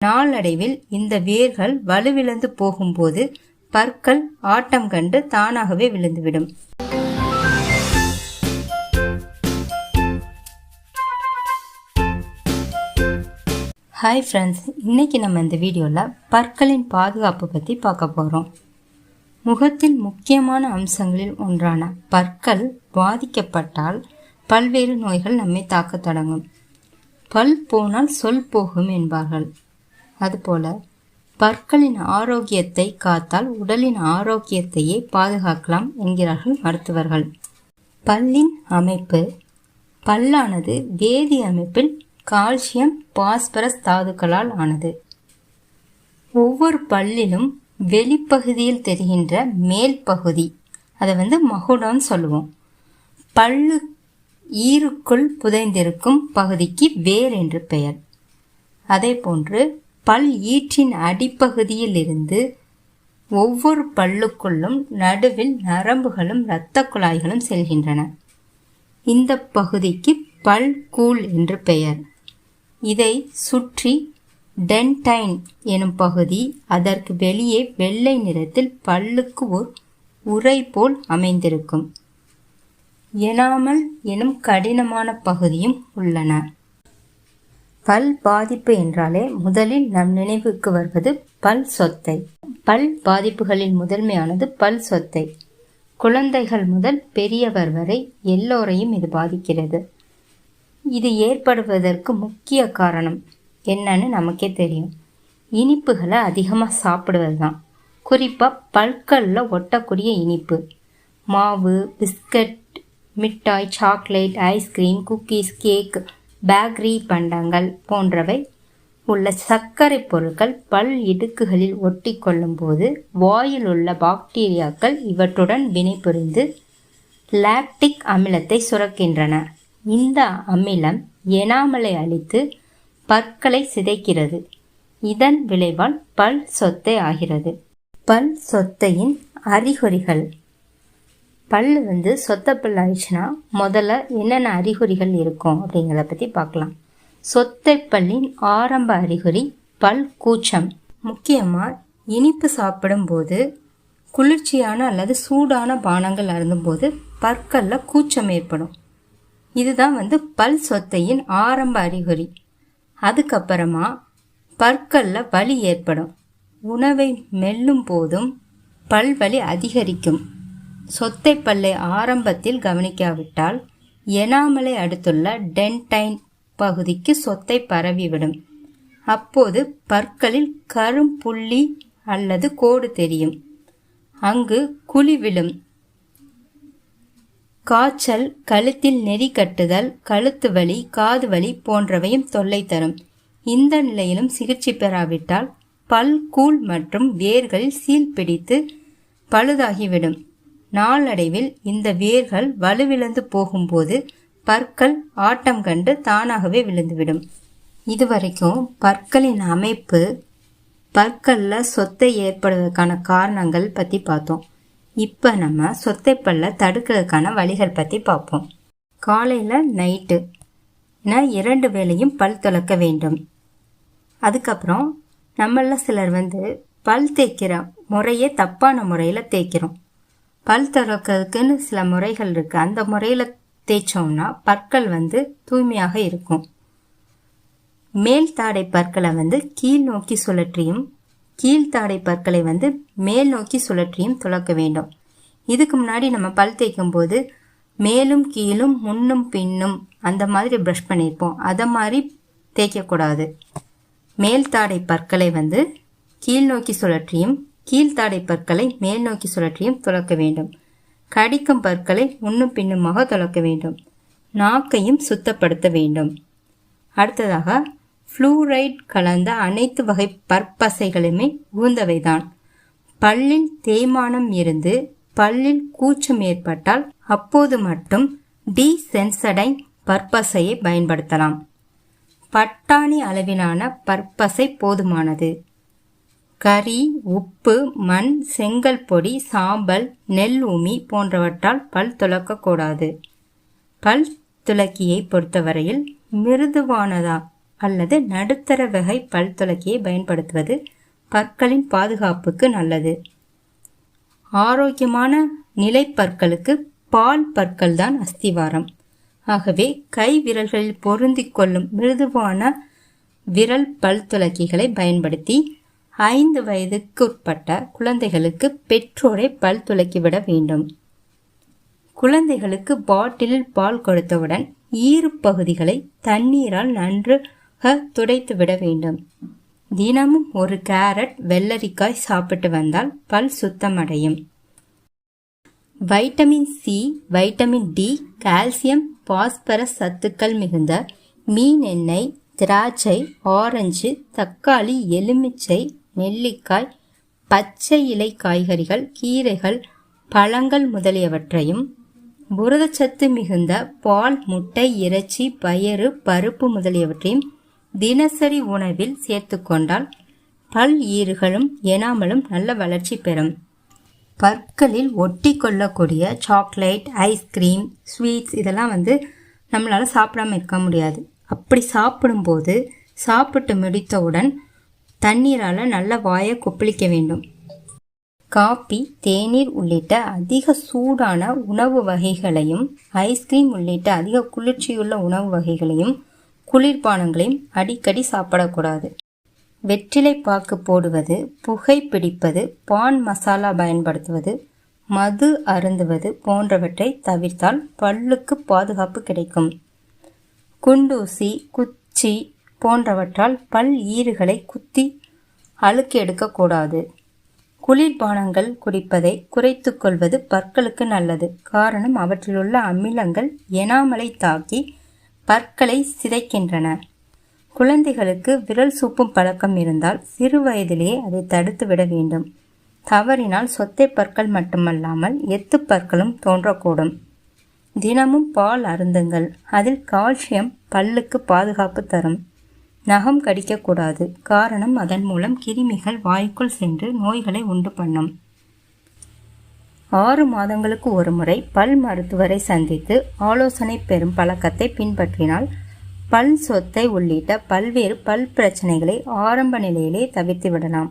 நாளடைவில் இந்த வேர்கள் வலுவிழந்து போகும்போது பற்கள் ஆட்டம் கண்டு தானாகவே விழுந்துவிடும். ஹாய் ஃப்ரெண்ட்ஸ் இன்னைக்கு நம்ம இந்த வீடியோவில் பற்களின் பாதுகாப்பு பற்றி பார்க்க போகிறோம் முகத்தில் முக்கியமான அம்சங்களில் ஒன்றான பற்கள் பாதிக்கப்பட்டால் பல்வேறு நோய்கள் நம்மை தாக்கத் தொடங்கும். பல் போனால் சொல் போகும் என்பார்கள். அதுபோல பற்களின் ஆரோக்கியத்தை காத்தால் உடலின் ஆரோக்கியத்தையே பாதுகாக்கலாம் என்கிறார்கள் மருத்துவர்கள். பல்லின் அமைப்பு. பல்லானது வேதி அமைப்பில் கால்சியம் பாஸ்பரஸ் தாதுக்களால் ஆனது. ஒவ்வொரு பல்லிலும் வெளிப்பகுதியில் தெரிகின்ற மேல் பகுதி அதை வந்து மகுடம்னு சொல்லுவோம். பல்லு ஈருக்குள் புதைந்திருக்கும் பகுதிக்கு வேர் என்று பெயர். அதே போன்று பல் ஈற்றின் அடிப்பகுதியில் இருந்து ஒவ்வொரு பல்லுக்குள்ளும் நடுவில் நரம்புகளும் இரத்த குழாய்களும் செல்கின்றன. இந்த பகுதிக்கு பல் கூழ் என்று பெயர். இதை சுற்றி டென்டைன் எனும் பகுதி அதற்கு வெளியே வெள்ளை நிறத்தில் பல்லுக்கு ஒரு உரை போல் அமைந்திருக்கும். எனாமல் எனும் கடினமான பகுதியும் உள்ளன. பல் பாதிப்பு என்றாலே முதலில் நம் நினைவுக்கு வருவது பல் சொத்தை. பல் பாதிப்புகளில் முதன்மையானது பல் சொத்தை. குழந்தைகள் முதல் பெரியவர் வரை எல்லோரையும் இது பாதிக்கிறது. இது ஏற்படுவதற்கு முக்கிய காரணம் என்னன்னு நமக்கே தெரியும். இனிப்புகளை அதிகமாக சாப்பிடுவது தான் குறிப்பாக பல்களில் ஒட்டக்கூடிய இனிப்பு. மாவு பிஸ்கட் மிட்டாய் chocolate ice cream cookies cake bakery பண்டங்கள் போன்றவை உள்ள சர்க்கரை பொருட்கள் பல் இடுக்குகளில் ஒட்டி கொள்ளும்போது வாயில் உள்ள பாக்டீரியாக்கள் இவற்றுடன் வினைபுரிந்து லாக்டிக் அமிலத்தை சுரக்கின்றன. இந்த அமிலம் எனாமலை அழித்து பற்களை சிதைக்கிறது. இதன் விளைவால் பல் சொத்தை ஆகிறது. பல் சொத்தையின் அறிகுறிகள் பல் வந்து சொத்த பல் ஆயிடுச்சுன்னா முதல்ல என்னென்ன அறிகுறிகள் இருக்கும் அப்படிங்கிறத பற்றி பார்க்கலாம். சொத்தை பல்லின் ஆரம்ப அறிகுறி பல் கூச்சம். முக்கியமாக இனிப்பு சாப்பிடும்போது குளிர்ச்சியான அல்லது சூடான பானங்கள் அருந்தும்போது பற்களில் கூச்சம் ஏற்படும். இதுதான் வந்து பல் சொத்தையின் ஆரம்ப அறிகுறி. அதுக்கப்புறமா பற்களில் வலி ஏற்படும். உணவை மெல்லும் போதும் பல்வலி அதிகரிக்கும். சொத்தை பல்லை ஆரம்பத்தில் கவனிக்காவிட்டால் எனாமலை அடுத்துள்ள டென்டைன் பகுதிக்கு சொத்தை பரவிவிடும். அப்போது பற்களில் கரும்புள்ளி அல்லது கோடு தெரியும். அங்கு குழி விழும். காய்ச்சல் கழுத்தில் நெறி கட்டுதல் கழுத்து வலி காது வலி போன்றவையும் தொல்லை தரும். இந்த நிலையிலும் சிகிச்சை பெறாவிட்டால் பல் கூழ் மற்றும் வேர்களில் சீல் பிடித்து பழுதாகிவிடும். நாளடைவில் இந்த வேர்கள் வலுவிழந்து போகும்போது பற்கள் ஆட்டம் கண்டு தானாகவே விழுந்துவிடும். இதுவரைக்கும் பற்களின் அமைப்பு பற்களில் சொத்தை ஏற்படுவதற்கான காரணங்கள் பற்றி பார்த்தோம். இப்போ நம்ம சொத்தைப்பல்ல தடுக்கிறதுக்கான வழிகள் பற்றி பார்ப்போம். காலையில் நைட்டு நான் இரண்டு வேளையும் பல் துளக்க வேண்டும். அதுக்கப்புறம் நம்மள சிலர் வந்து பல் தேய்க்கிற முறையே தப்பான முறையில் தேய்க்கிறோம். பல் துறக்கிறதுக்குன்னு சில முறைகள் இருக்குது அந்த முறையில் தேய்ச்சோம்னா பற்கள் வந்து தூய்மையாக இருக்கும். மேல் தாடை பற்களை வந்து கீழ் நோக்கி சுழற்றியும் கீழ்த்தாடை பற்களை வந்து மேல் நோக்கி சுழற்றியும் துளக்க வேண்டும். இதுக்கு முன்னாடி நம்ம பல் தேய்க்கும் போது மேலும் கீழும் முன்னும் பின்னும் அந்த மாதிரி ப்ரஷ் பண்ணியிருப்போம். அதை மாதிரி தேய்க்கக்கூடாது. மேல் தாடை பற்களை வந்து கீழ் நோக்கி சுழற்றியும் கீழ்த்தாடை பற்களை மேல் நோக்கி சுழற்றியும் துளக்க வேண்டும். கடிக்கும் பற்களை உன்னும் பின்னுமாக துளக்க வேண்டும். நாக்கையும் சுத்தப்படுத்த வேண்டும். அடுத்ததாக ஃப்ளூரைட் கலந்த அனைத்து வகை பற்பசைகளுமே உகந்தவைதான். பல்லில் தேய்மானம் இருந்து பல்லில் கூச்சம் ஏற்பட்டால் அப்போது மட்டும் டீசென்சடைன் பற்பசையை பயன்படுத்தலாம். பட்டாணி அளவிலான பற்பசை போதுமானது. கறி உப்பு மண் செங்கல் பொடி சாம்பல் நெல் உமி போன்றவற்றால் பல் துளக்கக்கூடாது பல் துளக்கியை பொறுத்தவரையில் மிருதுவானதா அல்லது நடுத்தர வகை பல் துளக்கியை பயன்படுத்துவது பற்களின் பாதுகாப்புக்கு நல்லது. ஆரோக்கியமான நிலைப்பற்களுக்கு பால் பற்கள் தான் அஸ்திவாரம். ஆகவே கை விரல்களில் பொருந்தி கொள்ளும் மிருதுவான விரல் பல் துளக்கிகளை பயன்படுத்தி ஐந்து வயதுக்குட்பட்ட குழந்தைகளுக்கு பெற்றோரை பல் துளக்கிவிட வேண்டும். குழந்தைகளுக்கு பாட்டிலில் பால் கொடுத்தவுடன் ஈறு பகுதிகளை தண்ணீரால் நன்றாக துடைத்து விட வேண்டும். தினமும் ஒரு கேரட் வெள்ளரிக்காய் சாப்பிட்டு வந்தால் பல் சுத்தமடையும். Vitamin C vitamin D calcium phosphorus சத்துக்கள் மிகுந்த மீன் எண்ணெய் திராட்சை ஆரஞ்சு தக்காளி எலுமிச்சை நெல்லிக்காய் பச்சை இலை காய்கறிகள் கீரைகள் பழங்கள் முதலியவற்றையும் புரதச்சத்து மிகுந்த பால் முட்டை இறைச்சி பயறு பருப்பு முதலியவற்றையும் தினசரி உணவில் சேர்த்துக்கொண்டால் பல் ஈறுகளும் எனாமலும் நல்ல வளர்ச்சி பெறும். பற்களில் ஒட்டி கொள்ளக்கூடிய சாக்லேட் ஐஸ்கிரீம் ஸ்வீட்ஸ் இதெல்லாம் வந்து நம்மளால் சாப்பிடாம இருக்க முடியாது. அப்படி சாப்பிடும்போது சாப்பிட்டு முடித்தவுடன் தண்ணீரால் நல்ல வாயை கொப்பளிக்க வேண்டும். காபி தேநீர் உள்ளிட்ட அதிக சூடான உணவு வகைகளையும் ஐஸ்கிரீம் உள்ளிட்ட அதிக குளிர்ச்சியுள்ள உணவு வகைகளையும் குளிர்பானங்களையும் அடிக்கடி சாப்பிடக்கூடாது. வெற்றிலை பாக்கு போடுவது புகை பிடிப்பது பான் மசாலா பயன்படுத்துவது மது அருந்துவது போன்றவற்றை தவிர்த்தால் பல்லுக்கு பாதுகாப்பு கிடைக்கும். குண்டூசி குச்சி போன்றவற்றால் பல் ஈறுகளை குத்தி அழுக்கு எடுக்கக்கூடாது குளிர்பானங்கள் குடிப்பதை குறைத்து கொள்வது பற்களுக்கு நல்லது. காரணம் அவற்றிலுள்ள அமிலங்கள் எனாமலை தாக்கி பற்களை சிதைக்கின்றன. குழந்தைகளுக்கு விரல் சூப்பும் பழக்கம் இருந்தால் சிறு வயதிலேயே அதை தடுத்து விட வேண்டும். தவறினால் சொத்தை பற்கள் மட்டுமல்லாமல் எத்து பற்களும் தோன்றக்கூடும். தினமும் பால் அருந்துங்கள். அதில் கால்சியம் பல்லுக்கு பாதுகாப்பு தரும். நகம் கடிக்கக்கூடாது. காரணம் அதன் மூலம் கிருமிகள் வாய்க்குள் சென்று நோய்களை உண்டு பண்ணும். ஆறு மாதங்களுக்கு ஒரு முறை பல் மருத்துவரை சந்தித்து ஆலோசனை பெறும் பழக்கத்தை பின்பற்றினால் பல் சொத்தை உள்ளிட்ட பல்வேறு பல் பிரச்சனைகளை ஆரம்ப நிலையிலே தவிர்த்து விடலாம்.